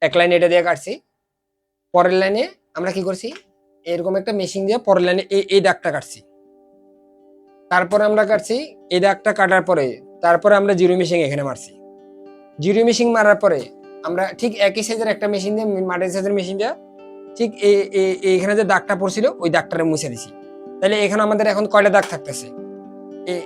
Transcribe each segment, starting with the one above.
এক লাইন এটা দিয়ে কাটছি। পরের লাইনে আমরা কি করছি? এরকম একটা মেশিন দিয়ে পরের লাইনে এই এই দাগটা কাটছি। তারপরে আমরা কাটছি, এই দাগটা কাটার পরে তারপরে আমরা জিরো মেশিন এখানে মারছি। জিরো মেশিন মারার পরে আমরা ঠিক একই সাইজের একটা মেশিন দিয়ে, মাটির সাইজের মেশিন দিয়ে ঠিক এই- এই- এইখানে যে দাগটা পড়ছিল, ওই দাগটারে মুছে দিছি। তাহলে এখানে আমাদের এখন কয়টা দাগ থাকতেছে?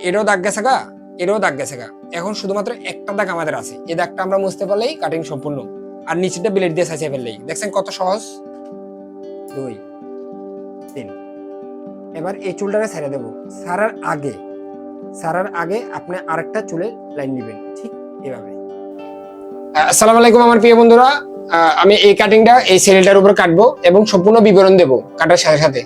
এরও দাগ গেছে গা, এরও দাগ গেছে গা। এখন শুধুমাত্র একটা দাগ আমাদের আছে। এই দাগটা আমরা মুছতে পারলেই কাটিং সম্পূর্ণ। আর নিচেটা ব্লেড দিয়ে সাজিয়ে ফেললেই। দেখছেন কত সহজ? দুই, তিন। এবার এই চুলটাকে ছেড়ে দেবো। সারার আগে সারার আগে আপনি আরেকটা চুলে লাইন দিবেন, ঠিক এভাবে। আসসালামু আলাইকুম আমার প্রিয় বন্ধুরা। আমি এই কাটিংটা, এই সেলটার উপর কাটবো এবং সম্পূর্ণ বিবরণ দেবো কাটার সাথে সাথে।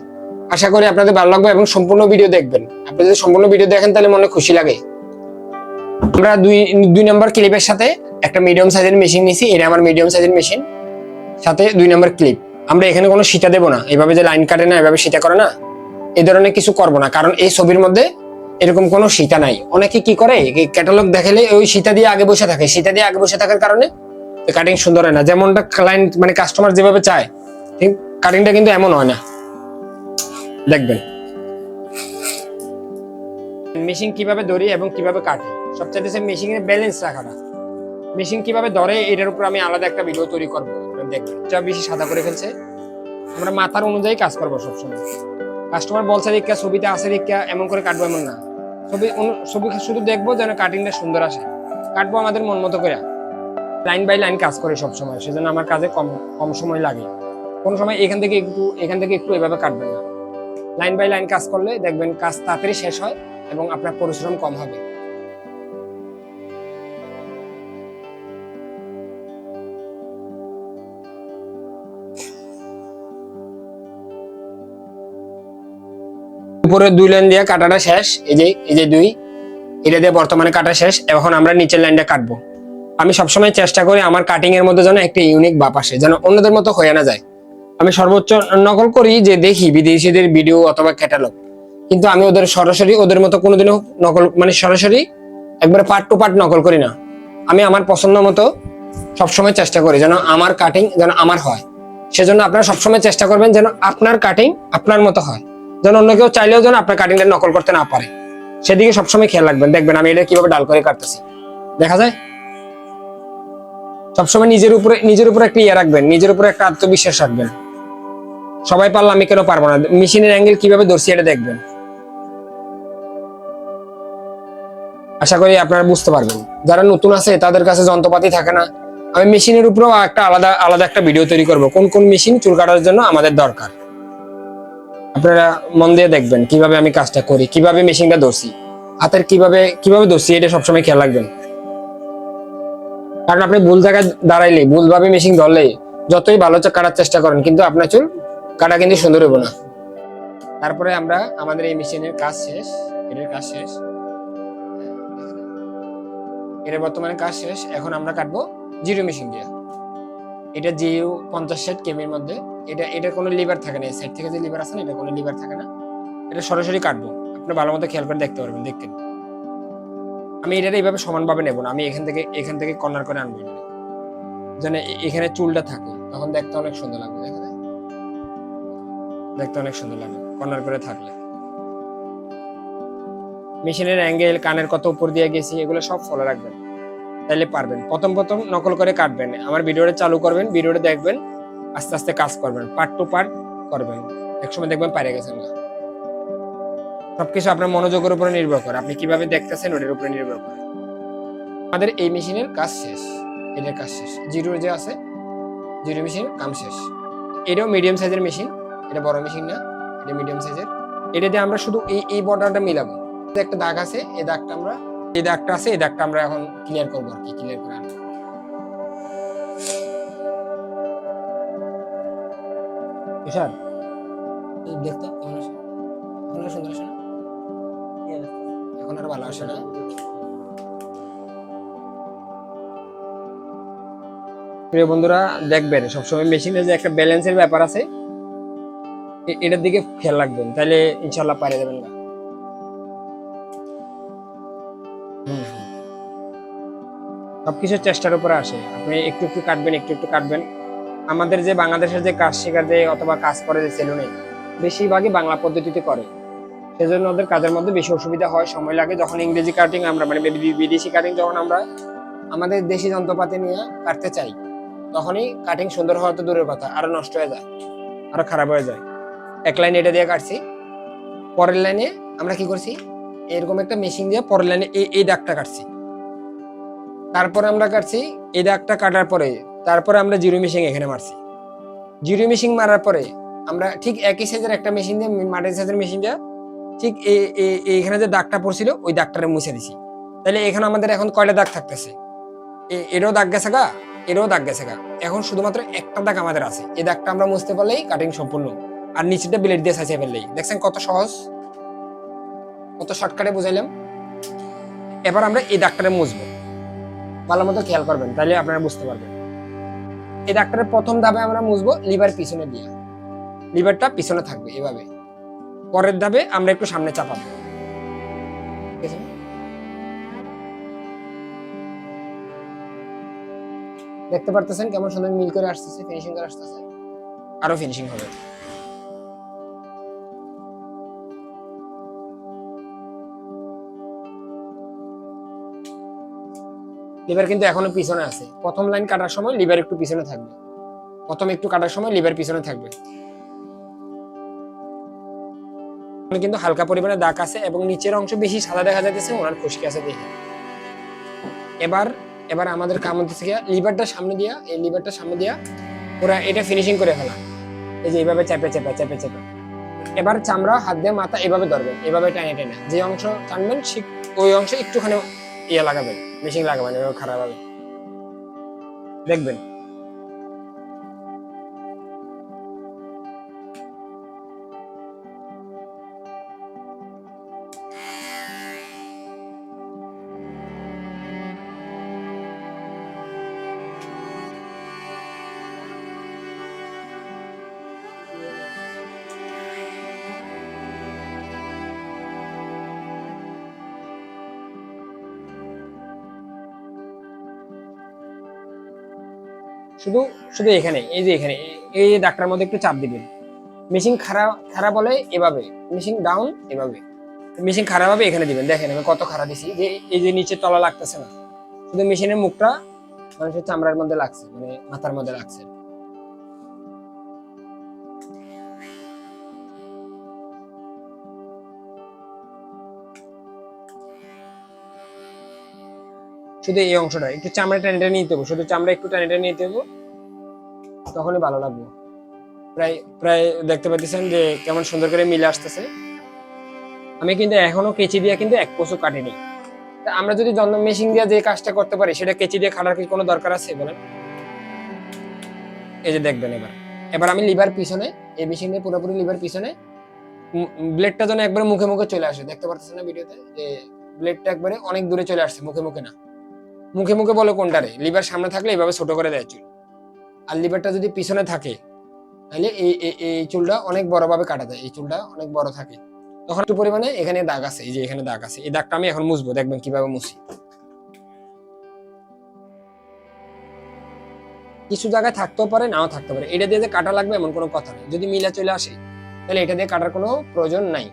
আশা করি আপনাদের ভালো লাগবে এবং সম্পূর্ণ ভিডিও দেখবেন। আপনি যদি সম্পূর্ণ ভিডিও দেখেন তাহলে মনে খুশি লাগে। আমরা দুই দুই নম্বর ক্লিপের সাথে একটা মিডিয়াম সাইজের মেশিন নিছি, এটা আমার মিডিয়াম সাইজের মেশিন সাথে দুই নম্বর ক্লিপ আমরা এখানে কোনো সিটা দেবো না, এভাবে যে লাইন কাটে না, এভাবে সিটা করে না এই ধরনের কিছু করব না, কারণ এই ছবির মধ্যে এরকম কোনো সীতা নাই। অনেকে কি করে ক্যাটালগ দেখালে ওই সীতা দিয়ে আগে বসে থাকে, সীতা দিয়ে আগে বসে থাকার কারণে কাটিং সুন্দর হয় না। যেমনটা ক্লায়েন্ট মানে কাস্টমার যেভাবে চায়, ঠিক কাটিংটা কিন্তু এমন হয় না। দেখবেন। মেশিন কীভাবে দড়ি এবং কীভাবে কাটে সবচেয়ে মেশিনের ব্যালেন্স রাখাটা। মেশিন কীভাবে ধরে, এটার উপর আমি আলাদা একটা ভিডিও তৈরি করব। দেখবেন যা বেশি সাদা করে ফেলছে, আমরা মাথার অনুযায়ী কাজ করব সবসময়। কাস্টমার বলছে দীক্ষা ছবিতে আসে দীক্ষা এমন করে কাটবো এমন না। ছবি ছবি শুধু দেখব যেন কাটিংটা সুন্দর আসে। কাটবো আমাদের মন মতো করে। লাইন বাই লাইন কাজ করে সবসময়, সেজন্য আমার কাজে কম কম সময় লাগে। কোনো সময় এখান থেকে একটু, এখান থেকে একটু এভাবে কাটবেন না। লাইন বাই লাইন কাজ করলে দেখবেন কাজ তাড়াতাড়ি শেষ হয় এবং আপনার পরিশ্রম কম হবে। উপরে দুই লাইন দিয়ে কাটাটা শেষ, এই যে এই যে দুই, এটা দিয়ে বর্তমানে কাটা শেষ, এখন আমরা নিচের লাইনটা কাটবো। আমি সবসময় চেষ্টা করি আমার কাটিং এর মধ্যে যেন একটা ইউনিক বাপ আসে, যেন অন্যদের মতো হয়ে না যায়। আমি সর্বোচ্চ নকল করি যে দেখি বিদেশিদের ভিডিও অথবা ক্যাটালগ কিন্তু আমি ওদের সরাসরি, ওদের মতো কোনোদিনও নকল মানে সরাসরি একবারে পার্ট টু পার্ট নকল করি না। আমি আমার পছন্দ মতো সবসময় চেষ্টা করি যেন আমার কাটিং যেন আমার হয়। সেজন্য আপনারা সবসময় চেষ্টা করবেন যেন আপনার কাটিং আপনার মতো হয়। যেন অন্য কেউ চাইলেও যেন আপনার কাটিংটা নকল করতে না পারে। সেদিকে সবসময় খেয়াল রাখবেন। দেখবেন আমি এটা কীভাবে ডাল করে কাটতেছি। দেখা যায়? সবসময় নিজের উপরে নিজের উপরে একটা ইয়ে রাখবেন। নিজের উপরে একটা আত্মবিশ্বাস রাখবেন। সবাই পারলে আমি কেন পারব না? মেশিনের অ্যাঙ্গেল কীভাবে ধরছি এটা দেখবেন। আশা করি আপনারা বুঝতে পারবেন। যারা নতুন আছে, তাদের কাছে যন্ত্রপাতি থাকে না। আমি মেশিনের উপরেও একটা আলাদা আলাদা একটা ভিডিও তৈরি করব। কোন কোন মেশিন চুল কাটার জন্য আমাদের দরকার। আপনারা মন দিয়ে দেখবেন কীভাবে আমি কাজটা করি, কীভাবে মেশিনটা ধরছি, হাতের কীভাবে কীভাবে ধরছি, এটা সবসময় খেয়াল রাখবেন। কারণ আপনি ভুল জায়গায় দাঁড়াইলে, ভুলভাবে মেশিন ধরলে যতই ভালো কাটার চেষ্টা করেন, কিন্তু আপনার চুল কাটা কিন্তু সুন্দর হবে না। তারপরে আমরা আমাদের এই মেশিনের কাজ শেষ, এটার কাজ শেষ। এটা বর্তমানে কাজ শেষ, এখন আমরা কাটবো জিরো মেশিন দিয়ে। এটা জিরো পঞ্চাশ ষাট কেমির মধ্যে, এটা এটা কোনো লিভার থাকে না, এই সাইড থেকে যে লিভার আছে না, এটা কোনো লিভার থাকে না। এটা সরাসরি কাটবো। আপনি ভালো মতো খেয়াল করে দেখতে পারবেন দেখেন আমি এটা এইভাবে সমানভাবে নেব না, আমি এখান থেকে এখান থেকে কর্নার করে আনব যেন এখানে চুলটা থাকে, তখন দেখতে অনেক সুন্দর লাগবে দেখা যায় দেখতে অনেক সুন্দর লাগে কর্নার করে থাকলে। মেশিনের অ্যাঙ্গেল কানের কত উপর দিয়ে গেছি, এগুলো সব ফলো রাখবেন। তাইলে পারবেন। প্রথম প্রথম নকল করে কাটবেন। আমার ভিডিওটা চালু করবেন, ভিডিওটা দেখবেন, আস্তে আস্তে কাজ করবেন পার্ট টু পার্ট করবেন। একসময় দেখবেন পারে গেছেন না। সবকিছু আপনার মনোযোগের উপরে নির্ভর করে। আপনি কীভাবে দেখতেছেন ওটার উপরে নির্ভর করে। আমাদের এই মেশিনের কাজ শেষ। এটার কাজ শেষ। জিরো যে আছে জিরো মেশিন কাম শেষ। এটাও মিডিয়াম সাইজের মেশিন এটা বড় মেশিন না, এটা মিডিয়াম সাইজের এটা দিয়ে আমরা শুধু এই এই বর্ডারটা মিলাবো। একটা দাগ আছে, এই দাগটা আমরা এই দাগটা আছে, এই দাগটা আমরা এখন ক্লিয়ার করব আর কি ক্লিয়ার করে আনব। তুষার দেখতো কেমন আসে এখন সুন্দর আসে না? এখন আর ভালো আসে না। প্রিয় বন্ধুরা, দেখবেন, সবসময় মেশিনে যে একটা ব্যালেন্সের ব্যাপার আছে এটার দিকে খেয়াল রাখবেন তাহলে ইনশাল্লাহ পারে যাবেন না। হুম, হুম। সবকিছু চেষ্টার উপরে আসে। আপনি একটু একটু কাটবেন একটু একটু কাটবেন। আমাদের যে বাংলাদেশের যে কাজ শেখার যে অথবা কাজ করে যে সেলুনে বেশিরভাগই বাংলা পদ্ধতিতে করে। সেজন্য ওদের কাজের মধ্যে বেশি অসুবিধা হয় সময় লাগে। যখন ইংরেজি কাটিং আমরা মানে বিদেশি কাটিং যখন আমরা আমাদের দেশি যন্ত্রপাতি নিয়ে কাটতে চাই তখনই কাটিং সুন্দর হওয়া তো দূরের কথা আরও নষ্ট হয়ে যায় আরও খারাপ হয়ে যায়। এক লাইন এটা দিয়ে কাটছি পরের লাইনে আমরা কি করছি? এরকম একটা মেশিন দিয়ে পরের লাইনে এই এই দাগটা কাটছি। তারপরে আমরা কাটছি, এই দাগটা কাটার পরে তারপরে আমরা জিরো মেশিন এখানে মারছি। জিরো মেশিন মারার পরে আমরা ঠিক একই সাইজের একটা মেশিন দিয়ে, মাটির সাইজের মেশিন দিয়ে ঠিক এই- এই- এইখানে যে দাগটা পড়ছিল, ওই দাগটারে মুছে দিছি। তাহলে এখানে আমাদের এখন কয়টা দাগ থাকতেছে? এরও দাগ গেছে গা, এরও দাগ গেছে গা। এখন শুধুমাত্র একটা দাগ আমাদের আছে। এই দাগটা আমরা মুছতে পারলেই কাটিং সম্পূর্ণ। আর নিচেটা ব্লেড দিয়ে সাজিয়ে ফেললেই। দেখছেন কত সহজ? কত শর্টকাটে বুঝাইলাম? এবার আমরা এই দাগটারে মুছবো। ভালো মতো খেয়াল করবেন, তাহলে আপনারা বুঝতে পারবেন। এই ডাক্তারের প্রথম ধাপে আমরা মুছবো লিভার পিছনে দিয়ে। লিভারটা পিছনে থাকবে এভাবে। পরের ধাপে আমরা একটু সামনে চাপাবো? দেখতে পারতেছেন কেমন সুন্দর মিল করে আসতেছে ফিনিশিং করে আসতেছে? আরও ফিনিশিং হবে। লিভার কিন্তু এখনও পিছনে আছে। প্রথম লাইন কাটার সময় লিভার একটু পিছনে থাকবে। প্রথম একটু কাটার সময় লিভার পিছনে থাকবে। কিন্তু হালকা পরিমাণে দাগ আছে এবং নিচের অংশ বেশি সাদা দেখা যাইতেছে, ওনার খুশকি আছে দেখে। এবার এবার আমাদের কাম হচ্ছে লিভারটা সামনে দিয়া, এই লিভারটা সামনে দিয়া পুরা এটা ফিনিশিং করে ফেলা। এই যে এইভাবে চেপে চেপে চেপে চেপে। এবার চামড়া, হাত দিয়ে মাথা এভাবে ধরবেন এভাবে টানে, টেনে। যে অংশ টানবেন, ঠিক ওই অংশে একটুখানি ইয়ে লাগাবেন। মেশিন লাগাবেন খারাপ হবে। দেখবেন। শুধু শুধু এখানে এই যে এখানে এই- যে মধ্যে একটু চাপ দিবেন। মেশিন খারাপ খারাপ হলে এভাবে, মেশিন ডাউন এভাবে। মেশিন খারাপ হবে এখানে দিবেন। দেখেন, আমি কত খারাপ দিছি, যে এই যে নিচে তলা লাগতেছে না। শুধু মেশিনের মুখটা মানুষের চামড়ার মধ্যে লাগছে মানে মাথার মধ্যে লাগছে। শুধু এই অংশটা একটু চামড়া টেনে টেনে নিতে হবে। শুধু চামড়া একটু টেনে টেনে নিতে হবে। তখনই ভালো লাগবে। প্রায় প্রায় দেখতে পাচ্ছেন যে কেমন সুন্দর করে মিলে আসতেছে। আমি কিন্তু এখনও কেচি দিয়ে কিন্তু এক কোষও কাটিনি। আমরা যদি জন্ম মেশিন দিয়ে যে কাজটা করতে পারি, সেটা কেচি দিয়ে কাটার কি কোনো দরকার আছে বলেন? এই যে দেখবেন এবার। এবার আমি লিভার পিছনে, এই মেশিন দিয়ে পুরোপুরি লিভার পিছনে ব্লেডটা যেন একবারে মুখে মুখে চলে আসে। দেখতে পারতেছেন না ভিডিওতে? যে ব্লেডটা একবারে অনেক দূরে চলে আসছে, মুখে মুখে না। মুখে মুখে বলে কোনটারে লিভার সামনে থাকলে এইভাবে ছোট করে দেয় চুল। আর লিভারটা যদি পিছনে থাকে তাহলে এই, এই- চুলটা অনেক বড়ভাবে কাটা যায়। এই চুলটা অনেক বড় থাকে। তখন একটু পরিমাণে এখানে দাগ আছে, এই যে এখানে দাগ আছে। এই দাগটা আমি এখন মুছবো, দেখবেন কীভাবে মুছি। কিছু জায়গায় থাকতেও পারে, নাও থাকতে পারে। এটা দিয়ে যে কাটা লাগবে এমন কোনো কথা নেই। যদি মিলা চলে আসে তাহলে এটা দিয়ে কাটার কোনো প্রয়োজন নাই।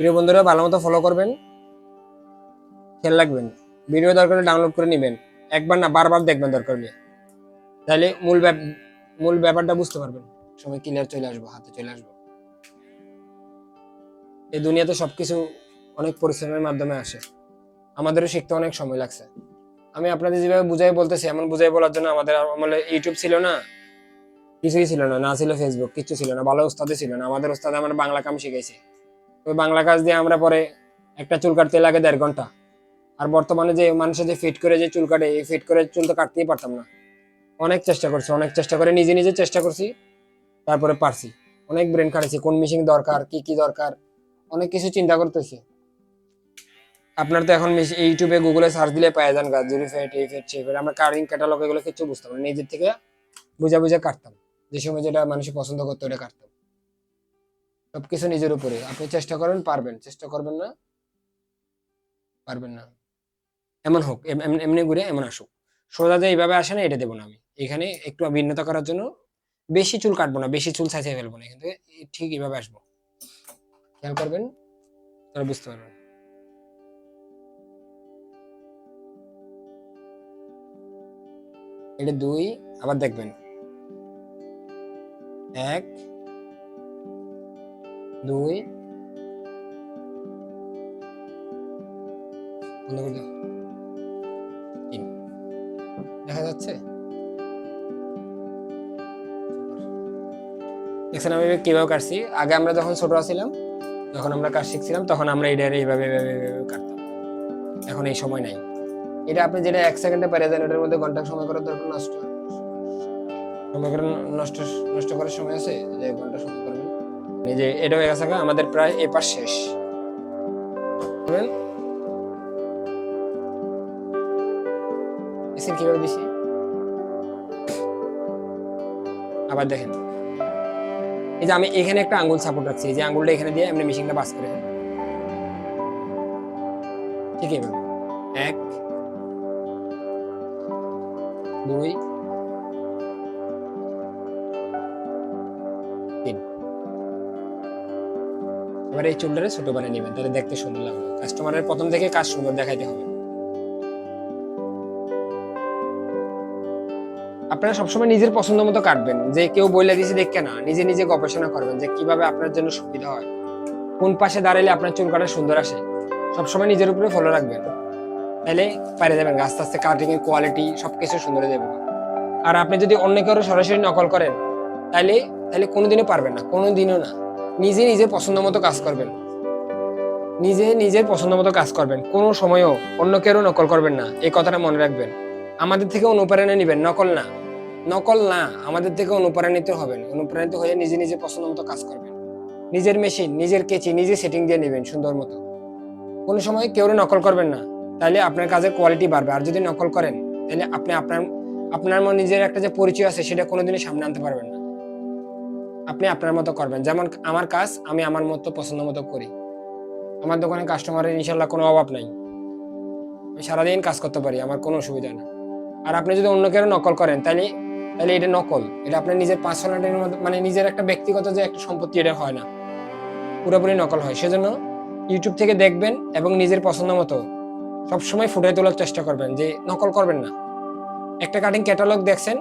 প্রিয় বন্ধুরা, ভালো মতো ফলো করবেন। খেয়াল রাখবেন ভিডিও দরকার ডাউনলোড করে নেবেন। একবার না, বারবার দেখবেন দরকার হলে। তাহলে মূল মূল ব্যাপারটা বুঝতে পারবেন। সময় ক্লিয়ার চলে আসব, হাতে চলে আসব। এই দুনিয়াতে সবকিছু অনেক পরিশ্রমের মাধ্যমে আসে। আমাদেরও শিখতে অনেক সময় লাগছে। আমি আপনাদের যেভাবে বুঝাই বলতেছি, এমন বুঝাই বলার জন্য আমাদের আমলে ইউটিউব ছিল না। কিছুই ছিল না না ছিল ফেসবুক কিছু ছিল না। ভালো ওস্তাদে ছিল না। আমাদের ওস্তাদে আমার বাংলা কাম শিখাইছে। ওই বাংলা কাজ দিয়ে আমরা পরে একটা চুল কাটতে লাগে দেড় ঘণ্টা। আর বর্তমানে যে মানুষের যে ফিট করে যে চুল কাটে, এই ফিট করে চুল তো কাটতেই পারতাম না। অনেক চেষ্টা করছি, অনেক চেষ্টা করে, নিজে নিজে চেষ্টা করছি, তারপরে পারছি। অনেক ব্রেন খাটাইছি, কোন মেশিন দরকার, কি কি দরকার, অনেক কিছু চিন্তা করতেছি। আপনার তো এখন ইউটিউবে গুগলে সার্চ দিলে পাওয়া যান গাছ জুরি ফেট এই ফেট সেই ফেট আমরা কারিং ক্যাটালগ এগুলো কিছু বুঝতাম না নিজের থেকে বুঝা বুঝা কাটতাম। যে সময় যেটা মানুষ পছন্দ করতো, ওটা কাটতাম। সবকিছু নিজের উপরে। আপনি চেষ্টা করবেন পারবেন। চেষ্টা করবেন না, পারবেন না। এমন হোক, এম- এম- এমনি ঘুরে এমন আসুক। সোজা যে এইভাবে আসে না, এটা দেবো না আমি। এখানে একটু ভিন্নতা করার জন্য বেশি চুল কাটবো না, বেশি চুল ছাঁচিয়ে ফেলব না, কিন্তু ঠিক এইভাবে আসব। খেয়াল করবেন, তাহলে বুঝতে পারবেন। এটা দুই, আবার দেখবেন। এক করে দাও। তিন। দেখা যাচ্ছে? দেখছেন আমি কাটছি? আগে আমরা যখন ছোট যখন আমরা কাজ শিখছিলাম, তখন আমরা এটা এইভাবে এইভাবে কাটতাম। এখন এই সময় নাই। এটা আপনি যেটা এক সেকেন্ডে পেরে যান ওটার মধ্যে ঘণ্টা সময় করার দরকার নষ্ট সময় করে নষ্ট নষ্ট করার সময় আছে যে ঘণ্টা সময় করবেন এই যে, এটা হয়ে গেছে আমাদের প্রায় এ পাশ শেষ। কীভাবে দিছি? আবার দেখেন। এই যে আমি এখানে একটা আঙ্গুল সাপোর্ট রাখছি যে আঙ্গুলটা এখানে দিয়ে এমনি মেশিনটা বাস করে। ঠিক এইভাবে। এক, দুই এবার এই চুলটারে ছোট বানিয়ে নেবেন, তাহলে দেখতে সুন্দর লাগবে। কাস্টমারের প্রথম থেকে কাজ সুন্দর দেখাইতে হবে। আপনারা সবসময় নিজের পছন্দ মতো কাটবেন। যে কেউ বইলে দিয়েছে দেখে না, নিজে নিজে গবেষণা করবেন যে কীভাবে আপনার জন্য সুবিধা হয়। কোন পাশে দাঁড়াইলে আপনার চুল কাটা সুন্দর আসে, সবসময় নিজের উপরে ফলো রাখবেন। তাহলে পারে যাবেন, আস্তে আস্তে কাটিং এর কোয়ালিটি সবকিছু সুন্দর যাবে। আর আপনি যদি অন্য কারও সরাসরি নকল করেন, তাহলে তাহলে কোনোদিনও পারবেন না, কোনোদিনও না। নিজে নিজের পছন্দ মতো কাজ করবেন। নিজে নিজের পছন্দ মতো কাজ করবেন। কোনো সময়ও অন্য কেউ নকল করবেন না। এই কথাটা মনে রাখবেন। আমাদের থেকে অনুপ্রেরণা নেবেন। নকল না। নকল না। আমাদের থেকে অনুপ্রাণিত হবেন। অনুপ্রাণিত হয়ে নিজে নিজে পছন্দ মতো কাজ করবেন। নিজের মেশিন নিজের কেচি, নিজে সেটিং দিয়ে নেবেন সুন্দর মতো। কোনো সময় কেউ নকল করবেন না। তাহলে আপনার কাজের কোয়ালিটি বাড়বে। আর যদি নকল করেন, তাহলে আপনি আপনার আপনার নিজের একটা যে পরিচয় আছে, সেটা কোনোদিনই সামনে আনতে পারবেন না। আপনি আপনার মতো করবেন। যেমন আমার কাজ, আমি আমার মতো পছন্দ মতো করি। আমার দোকানে কাস্টমারের ইনশাল্লাহ কোনো অভাব নাই। আমি সারাদিন কাজ করতে পারি, আমার কোনো অসুবিধা না আর আপনি যদি অন্য কেউ নকল করেন তাহলে তাহলে এটা নকল। এটা আপনার নিজের পার্সোনালিটির মধ্যে মানে নিজের একটা ব্যক্তিগত যে একটা সম্পত্তি, এটা হয় না। পুরোপুরি নকল হয়। সেজন্য ইউটিউব থেকে দেখবেন এবং নিজের পছন্দ মতো সবসময় ফুটিয়ে তোলার চেষ্টা করবেন যে নকল করবেন না। একটা কাটিং ক্যাটালগ দেখছেন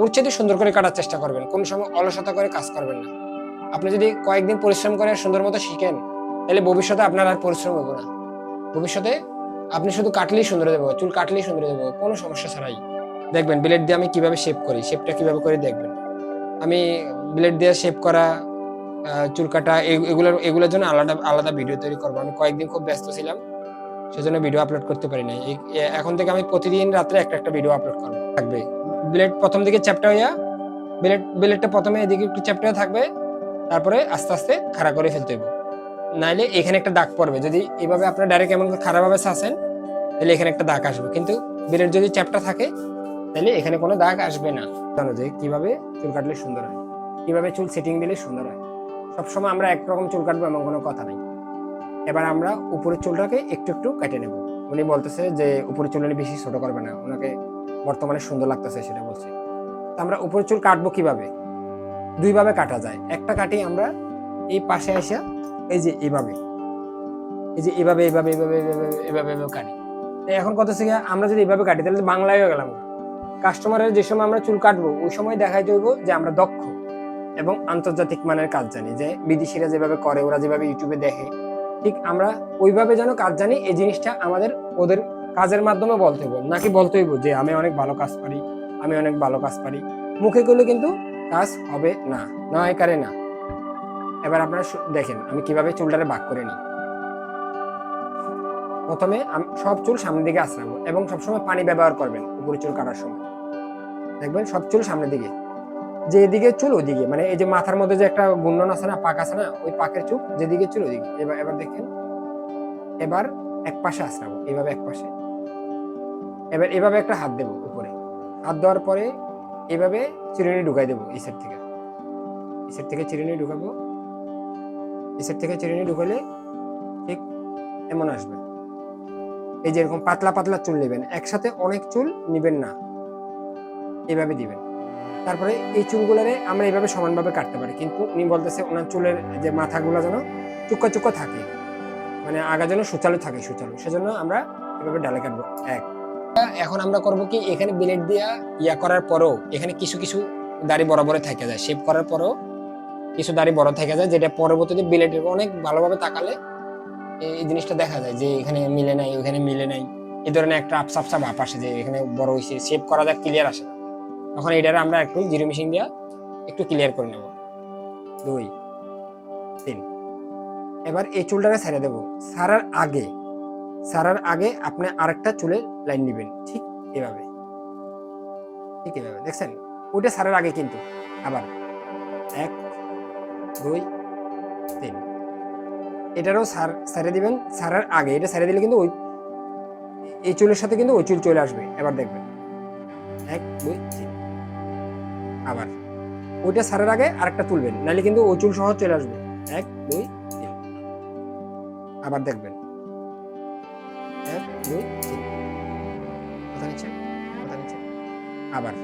ওর সুন্দর করে কাটার চেষ্টা করবেন। কোন সময় অলসতা করে কাজ করবেন না। আপনি যদি কয়েকদিন পরিশ্রম করে সুন্দর মতো শিখেন, তাহলে ভবিষ্যতে আপনার আর পরিশ্রম হবে না। ভবিষ্যতে আপনি শুধু কাটলেই সুন্দর দেবো চুল কাটলেই সুন্দর দেবো কোনো সমস্যা ছাড়াই। দেখবেন ব্লেড দিয়ে আমি কীভাবে শেপ করি শেপটা কীভাবে করে দেখবেন। আমি ব্লেড দিয়ে শেপ করা চুল কাটা এগুলোর এগুলোর জন্য আলাদা আলাদা ভিডিও তৈরি করব। আমি কয়েকদিন খুব ব্যস্ত ছিলাম, সেজন্য ভিডিও আপলোড করতে পারি নাই। এখন থেকে আমি প্রতিদিন রাত্রে একটা একটা ভিডিও আপলোড করব। থাকবে। ব্লেড প্রথম দিকে চ্যাপটা হইয়া ব্লেড ব্লেডটা প্রথমে এদিকে একটু চ্যাপটা থাকবে, তারপরে আস্তে আস্তে খাড়া করে ফেলতে হবে নাইলে এখানে একটা দাগ পড়বে। যদি এইভাবে আপনার ডাইরেক্ট এমন খারাপভাবে চাষেন তাহলে এখানে একটা দাগ আসবে। কিন্তু ব্লেড যদি চ্যাপটা থাকে, তাহলে এখানে কোনো দাগ আসবে না। জানো যে কীভাবে চুল কাটলে সুন্দর হয়, কীভাবে চুল সেটিং দিলে সুন্দর হয়। সবসময় আমরা একরকম চুল কাটবো এমন কোনো কথা নাই। এবার আমরা উপরের চুলটাকে একটু একটু কেটে নেব। উনি বলতেছে যে, উপরের চুল উনি বেশি ছোট করবে না। ওনাকে বর্তমানে সুন্দর লাগতেছে সেটা বলছে। আমরা উপরের চুল কাটবো কীভাবে? দুইভাবে কাটা যায়। একটা কাটি আমরা এই পাশে আসা এই যে এভাবে, এই যে এভাবে এভাবে এভাবে এভাবে এভাবে কাটি। এখন কত থেকে আমরা যদি এভাবে কাটি, তাহলে বাংলায় হয়ে গেলাম। কাস্টমারের যে সময় আমরা চুল কাটবো, ওই সময় দেখাই দেবো যে আমরা দক্ষ এবং আন্তর্জাতিক মানের কাজ জানি। যে বিদেশিরা যেভাবে করে, ওরা যেভাবে ইউটিউবে দেখে, ঠিক আমরা ওইভাবে যেন কাজ জানি, এই জিনিসটা আমাদের ওদের কাজের মাধ্যমে বলতে হইব, নাকি বলতে হইব যে আমি অনেক ভালো কাজ পারি, আমি অনেক ভালো কাজ পারি। মুখে করলে কিন্তু কাজ হবে না নয় কারে না। এবার আপনারা দেখেন, আমি কীভাবে চুলটারে বাক করে নিই। প্রথমে সব চুল সামনের দিকে আশ্রাবো এবং সবসময় পানি ব্যবহার করবেন উপরে চুল কাটার সময়। দেখবেন সব চুল সামনের দিকে। যে এদিকে চুল ওদিকে মানে এই যে মাথার মধ্যে যে একটা গুন্ডন আছে না, পাক আছে না, ওই পাকের চুল যেদিকে চুল ওদিকে। এবার এবার দেখেন, এবার এক পাশে আশ্রাবো এভাবে এক পাশে এবার এভাবে একটা হাত দেবো উপরে। হাত দেওয়ার পরে এভাবে চিরুনি ঢুকাই দেবো এই সাইড থেকে। এই সাইড থেকে চিরুনি ঢুকাবো। এসের থেকে চিরুনি ঢুকালে ঠিক এমন আসবে। এই যে এরকম পাতলা পাতলা চুল নেবেন, একসাথে অনেক চুল নেবেন না। এভাবে দিবেন। তারপরে এই চুলগুলোরে আমরা এইভাবে সমানভাবে কাটতে পারি। কিন্তু উনি বলতেছে ওনার চুলের যে মাথাগুলো যেন চুক্কা চুক্কা থাকে। মানে আগা যেন সুচালু থাকে সুচালু। সেজন্য আমরা এভাবে ডালে কাটবো। এক এখন আমরা করব কি, এখানে ব্লেড দিয়া ইয়া করার পরেও এখানে কিছু কিছু দাড়ি বরাবরে থেকে যায়। শেপ করার পরেও কিছু দাড়ি বড় থেকে যায়, যেটা পরবর্তীতে ব্লেডের অনেক ভালোভাবে তাকালে এই জিনিসটা দেখা যায় যে এখানে মিলে নাই, ওখানে মিলে নাই। এই ধরনের একটা আপসা আপসা ভাব আসে যে এখানে বড় হয়েছে শেপ করা যায় ক্লিয়ার আসে না। তখন এটার আমরা একটু জিরো মেশিন দিয়া একটু ক্লিয়ার করে নেব। দুই, তিন। এবার এই চুলটাকে ছেড়ে দেবো। সারার আগে সারার আগে আপনি আরেকটা চুলের লাইন নেবেন। ঠিক এভাবে। ঠিক এভাবে। দেখছেন? ওইটা সারার আগে কিন্তু আবার এক, দুই, তিন। এটারও সার সারে দিবেন। সারার আগে এটা সারে দিলে কিন্তু ওই, এই চুলের সাথে কিন্তু ওই চুল চলে আসবে। এবার দেখবেন। এক, দুই, তিন। আবার ওইটা সারের আগে আরেকটা তুলবেন। নাহলে কিন্তু ওই চুল সহ চলে আসবে। এক, দুই, তিন। আবার দেখবেন। আবার।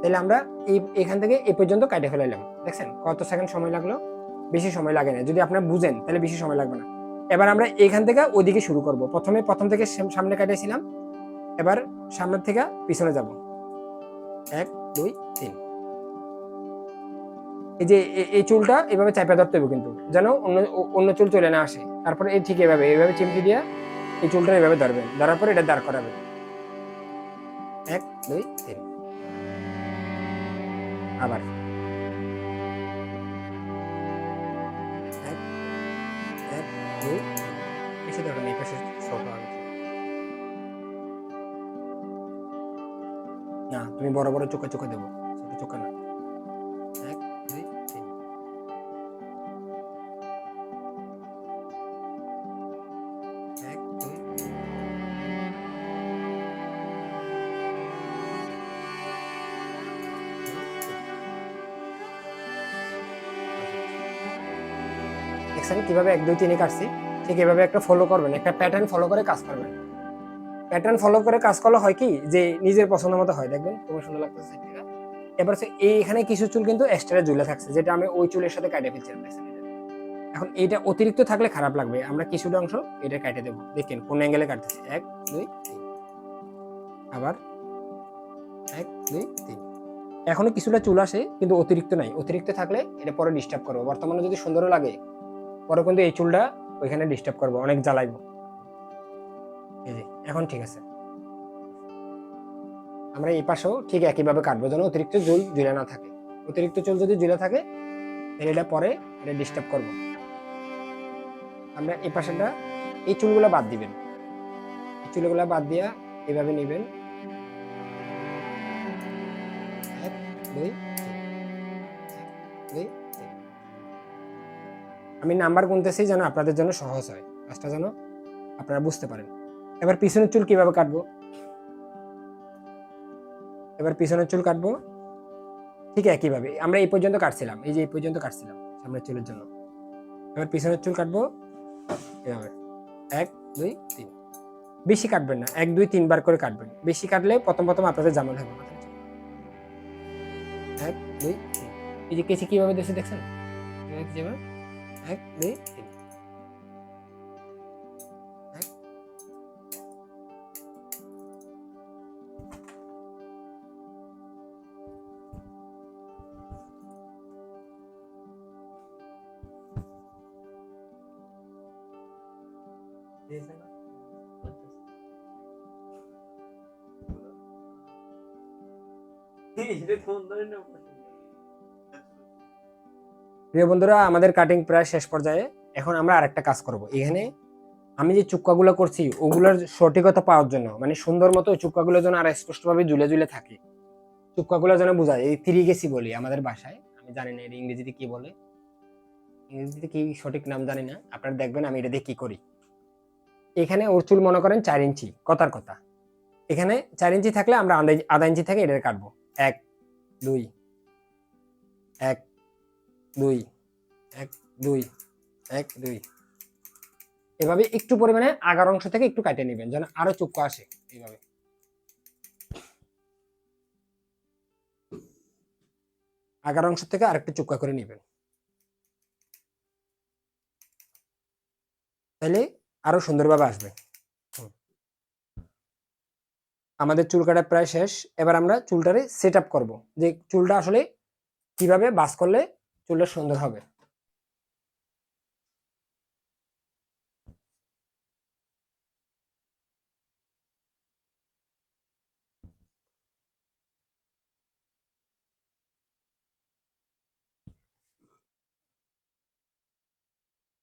তাহলে আমরা এই, এখান থেকে এই পর্যন্ত কাটে ফেলাইলাম দেখছেন? কত সেকেন্ড সময় লাগল? বেশি সময় লাগে না। যদি আপনারা বুঝেন, তাহলে বেশি সময় লাগবে না। এবার আমরা এখান থেকে ওইদিকে শুরু করব। প্রথমে, প্রথম থেকে সামনে কাটাইছিলাম এবার সামনের থেকে পিছনে যাব। এক, দুই, তিন। এই যে এই চুলটা এভাবে চাপা ধরতে হবে কিন্তু। যেন অন্য অন্য চুল চলে না আসে। তারপরে এই ঠিক এভাবে এভাবে চিমটি দিয়ে এই চুলটা এভাবে ধরবেন ধরার পরে এটা দাঁড় করাবেন এক দুই তিন। আবার। এক এক দুই। তিন। বেশি দরকার পাশে ছোট না তুমি বড় বড় চোখে চোখে দেবো ছোট চোখে না। কীভাবে এক, দুই, তিনে কাটছি, ঠিক এভাবে একটা ফলো করবেন, একটা প্যাটার্ন ফলো করে কাজ করবেন। প্যাটার্ন ফলো করে কাজ করলে হয় কি, যে নিজের পছন্দ মতো হয়, দেখবেন তোমার সুন্দর লাগতেছে এবার হচ্ছে এই এখানে কিছু চুল কিন্তু এক্সট্রা ঝুলে থাকছে, যেটা আমি ওই চুলের সাথে কাটে ফেলছিলাম এখন এটা অতিরিক্ত থাকলে খারাপ লাগবে, আমরা কিছুটা অংশ এটা কাটে দেবো। দেখেন কোন অ্যাঙ্গেলে কাটতেছি, এক, দুই আবার এক, দুই, তিন। এখনও কিছুটা চুল আসে, কিন্তু অতিরিক্ত নাই, অতিরিক্ত থাকলে এটা পরে ডিস্টার্ব করব। বর্তমানে যদি সুন্দরও লাগে পরে কিন্তু এই চুলটা ওইখানে ডিস্টার্ব করব, অনেক জ্বালাইবো। এই যে, এখন ঠিক আছে। আমরা এই পাশেও ঠিক একইভাবে কাটবো, যেন অতিরিক্ত চুল ঝুলে না থাকে। অতিরিক্ত চুল যদি ঝুলে থাকে, তাহলে এটা পরে এটা ডিস্টার্ব করব। আমরা এই পাশেটা এই চুলগুলো বাদ দিবেন। এই চুলগুলো বাদ দিয়া এভাবে নেবেন। এক, দুই দুই আমি নাম্বার গুনতেছি যেন আপনাদের জন্য সহজ হয়। কাজটা যেন আপনারা বুঝতে পারেন। এবার পিছনের চুল কীভাবে কাটবো? এবার পিছনের চুল কাটবো ঠিক একইভাবে। আমরা এই পর্যন্ত কাটছিলাম, এই যে এই পর্যন্ত কাটছিলাম সামনের চুলের জন্য। এবার পিছনের চুল কাটবো এভাবে এক, দুই, তিন। বেশি কাটবেন না, এক, দুই, তিনবার করে কাটবেন। বেশি কাটলে প্রথম প্রথম আপনাদের জামা থাকবে মাথার এক, দুই, তিন। এই যে কেসি কীভাবে দেখছে দেখছেন? এভাবে যেভাবে এক দুই তিন এক। প্রিয় বন্ধুরা, আমাদের কাটিং প্রায় শেষ পর্যায়ে। এখন আমরা আরেকটা কাজ করব। এখানে আমি যে চুক্কাগুলো করছি, ওগুলোর সঠিকতা পাওয়ার জন্য মানে সুন্দর মতো চুক্কাগুলো যেন আর স্পষ্টভাবে ঝুলে ঝুলে থাকে। চুক্কাগুলো যেন বোঝায়। এই তিরি গেছি বলি আমাদের বাসায়। আমি জানি না এটা ইংরেজিতে কি বলে। ইংরেজিতে কি সঠিক নাম জানি না। আপনারা দেখবেন আমি এটা দিয়ে কি করি। এখানে ওর চুল মনে করেন চার ইঞ্চি, কথার কথা। এখানে চার ইঞ্চি থাকলে আমরা আধা ইঞ্চি থেকে এটা কাটবো। এক, দুই, এক দুই, এক দুই এক, দুই। এভাবে একটু পরিমাণে আগার অংশ থেকে একটু কাটিয়ে নেবেন, যেন আরও চুক্ক আসে এইভাবে। আগার অংশ থেকে আরেকটু চুক্কা করে নেবেন। তাহলে আরও সুন্দরভাবে আসবে। আমাদের চুল কাটা প্রায় শেষ। এবার আমরা চুলটারে সেট আপ করব। যে চুলটা আসলে কীভাবে বাস করলে চুলটা সুন্দর হবে।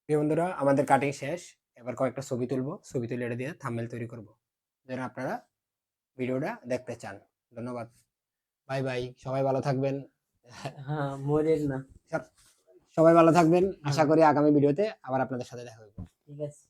প্রিয় বন্ধুরা, আমাদের কাটিং শেষ। এবার কয়েকটা ছবি তুলবো। ছবি তুলে এটা দিয়ে থাম্বনেল তৈরি করব। যেন আপনারা ভিডিওটা দেখতে চান। ধন্যবাদ। বাই বাই সবাই ভালো থাকবেন। হ্যাঁ মরের না। সবাই ভালো থাকবেন। আশা করি আগামী ভিডিওতে আবার আপনাদের সাথে দেখা হবে। ঠিক আছে।